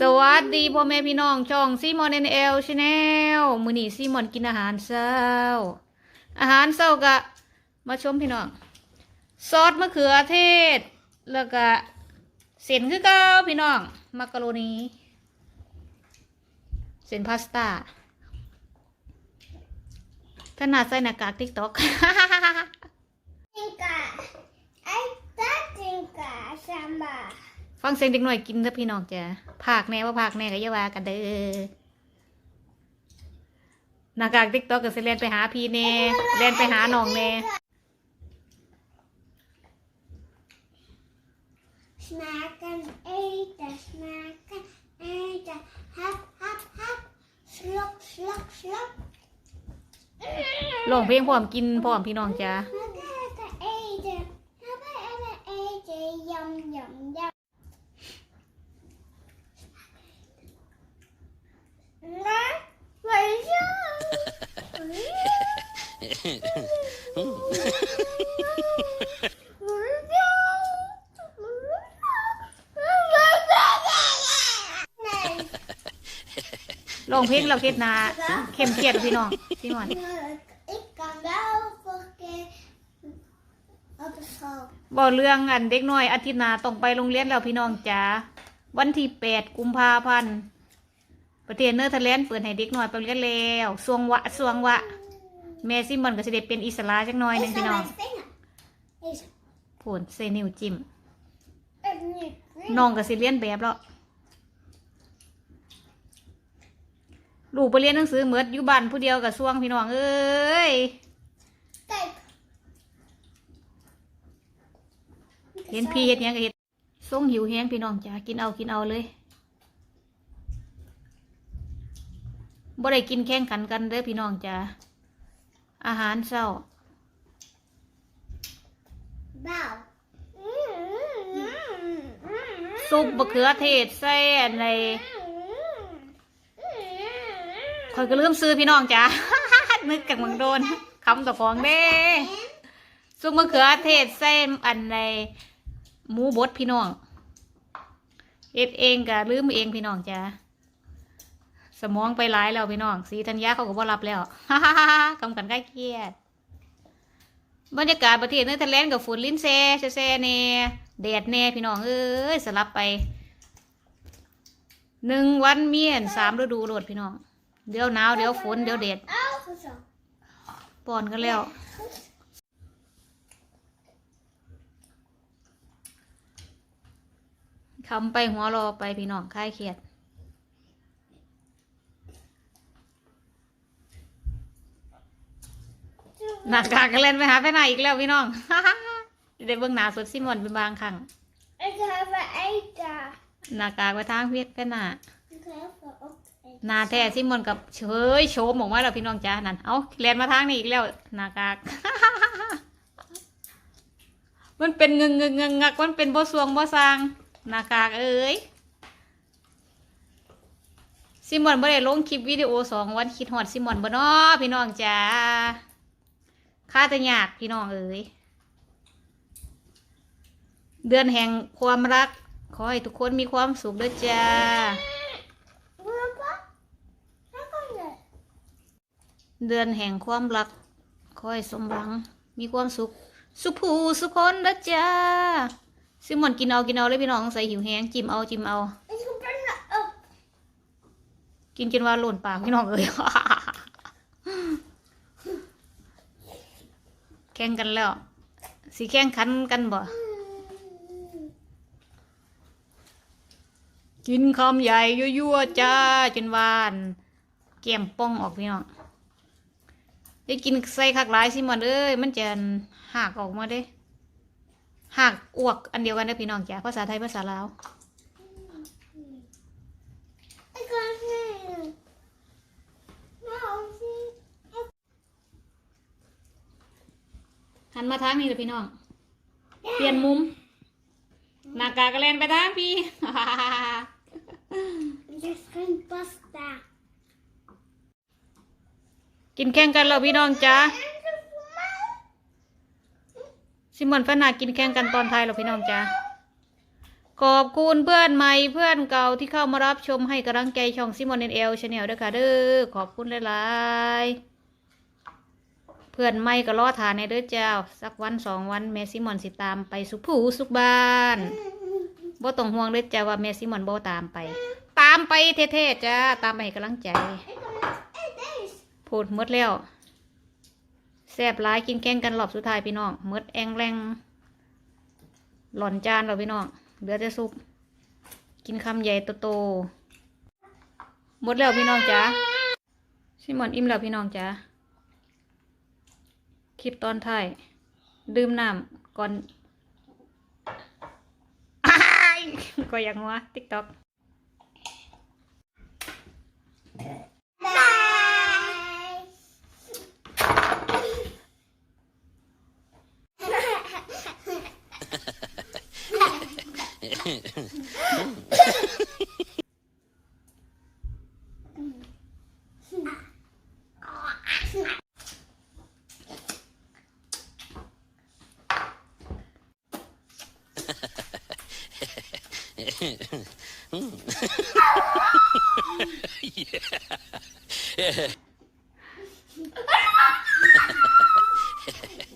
สวัสดีพ่อแม่พี่น้องช่องซีมอนเอ็นเอลชาแนลมือนีซีมอนกินอาหารเช้า อาหารเช้ากะ มาชมพี่น้อง ซอสมะเขือเทศ แล้วก็เส้นคือเก้าพี่น้องมักกะโรนีเส้นพาสต้าขนาดใส่หน้ากากติ๊กต็อก Tinka. I thought Tinka Samba. ฟังเสียงเด็กหน่อยกินเถอะพี่น้องจ้ะภาคแน่ว่าภาคแน่ก็อย่าว่ากันเด้อหน้ากากติ๊กต็อกก็สิเล่นไปหาพี่แน่เล่นไปหาน้องแน่ Smack and eat, smack and eat, hop, hop, hop. Slok, slok, slok. ร้องเพลงพร้อมกินพร้อมพี่น้องจ้ะ that? ร้องเพลงเราเก็ดนาเข้มเครียดพี่น้องพี่มอน Ik kan wel verkeerd op de school. บอกเรื่องอันเด็กน้อยอาทิตย์หน้าต้องไปโรงเรียนแล้วพี่น้องจ้าวันที่แปดกุมภาพันธ์ประเทศเนเธอร์แลนด์เปิดให้เด็กน้อยไปโรงเรียนแล้วสวงวะสวงวะ แม่ซิมบอนก็สิได้เป็นอิสระจักหน่อยหนึง Is พี่ dat น้อง mijn vinger? Is พูนเซนิวจิ้ม het niet green? น้องก็สิเรียนแบบแล้วลูกไปเรียนหนังสือเหมือดอยู่บ้านผู้เดียวกับสวงพี่น้องเอ้ย Kijk. เห็นพี่เห็ดหยังก็เห็ดส่งหิวแห้งพี่น้องจ้ากินเอากินเอาเลยบ่ได้กินแข่งขันกันเด้อพี่น้องจ้า อาหารเช้า Wauw. ซุปมะเขือเทศใส่อันในคอยก็ลืมซื้อพี่น้องจ้านึกกันมังโดนคำต่อของเด้ซุปมะเขือเทศใส่อันในหมูบดพี่น้องเอ็ดเองกะลืมเองพี่น้องจ้า สมองไปหลายแล้วพี่น้องสีธัญญาเขาก็บ่รับแล้วกำกันใกล้เคียดบรรยากาศประเทศเนเธอร์แลนด์กับฝุ่นลิ้นแซ่แซ่ๆแน่แดดแน่พี่น้องเอ้ยสลับไปหนึ่งวันเมียนสามฤดูโหลดพี่น้อง เดี๋ยวหนาวเดี๋ยวฝนเดี๋ยวแดดปอนกันแล้วคำไปหัวรอไปพี่น้องคลายเครียด หน้ากากกันเล่นไปหาไปไหนอีกแล้วพี่น้องได้เบิ่งหน้าสดซิมอนเป็นบางครั้ง Ik ga even eten. หน้ากากไปทางเพียไปหน้า Ik ga even opeten. หน้าแท้ซิมอนกับเฉยโฉมออกมาแล้วพี่น้องจ้านั่นเอาเล่นมาทางนี้อีกแล้วหน้ากากมันเป็นเงงเงงเงงงักมันเป็นบ่สวงบ่สร้างหน้ากากเอ้ยซิมอนบ่ได้ลงคลิปวิดีโอสองวันคิดฮอดซิมอนบ่น้อพี่น้องจ้า ค่าแต่ยากพี่น้องเอ้ยเดือนแห่งความรัก ขอให้ทุกคนมีความสุขด้วยจ้า Papa? Waar kan je? เดือนแห่งความรัก ขอให้สมหวัง มีความสุข สุขผู้สุขคนนะจ้าซิมอนกินเอากินเอาเลยพี่น้องใส่หิวแห้งจิ้มเอาจิ้มเอา Ik ga bijna op. กินจนว่าหล่นปากพี่น้องเอ้ย แข่งกันแล้วสีแข่งขันกันบ่ กินคำใหญ่ยั่วๆจ้าจนวาอันแก้มป้องออกพี่น้องได้กินใส่คักหลายสิมันเอ้ยมันจะหักออกมาเด้หักอวกอันเดียวกันเด้พี่น้องจ้าภาษาไทยภาษาลาว Ik ga zien. Nou, zie. หันมาทางนี้เลยพี่น้อง เปลี่ยนมุมหน้ากากกระเลนไปทางพี่ Dit is geen pasta. กินแข่งกันแล้วพี่น้องจ้า En ze voor mij. ซิมอนฟันนากินแข่งกันตอนท้ายแล้วพี่น้องจ้าขอบคุณเพื่อนใหม่เพื่อนเก่าที่เข้ามารับชมให้กำลังใจช่องซิมอนเอ็นเอลชาแนลด้วยค่ะเด้อขอบคุณหลายๆเพื่อนใหม่ก็รอทานในเด้อเจ้า สักวันสองวันแม่ซิมอนสิตามไปสุขผู้สุขบ้านบ่ต้องห่วงเด้อจ้าว่าแม่ซิมอนบ่ตามไป ตามไปเท่ๆจ้าตามไปให้กำลังใจพูดมดแล้วแซ่บหลายกินแกงกันรอบสุดท้ายพี่น้องมดแองแรงหล่อนจานเราพี่น้องเหลือแต่ซุปกินคำใหญ่โตๆหมดแล้วพี่น้องจ๋าซิมอนอิ่มแล้วพี่น้องจ๋า คลิปตอนท้ายดื่มน้ำก่อนอ้ายก็ยังวะติ๊กต็อก yeah. yeah.